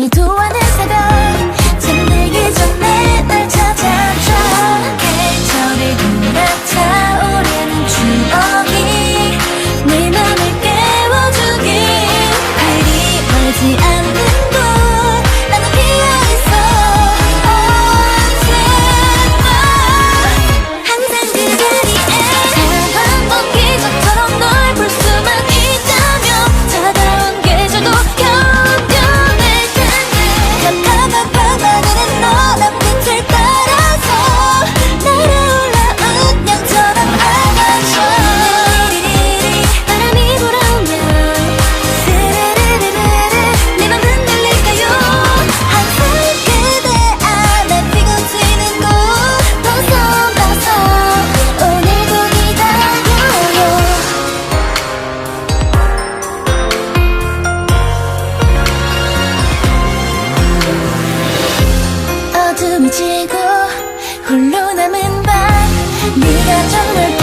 need to it 숨지고 홀로 남은 밤 네가 정말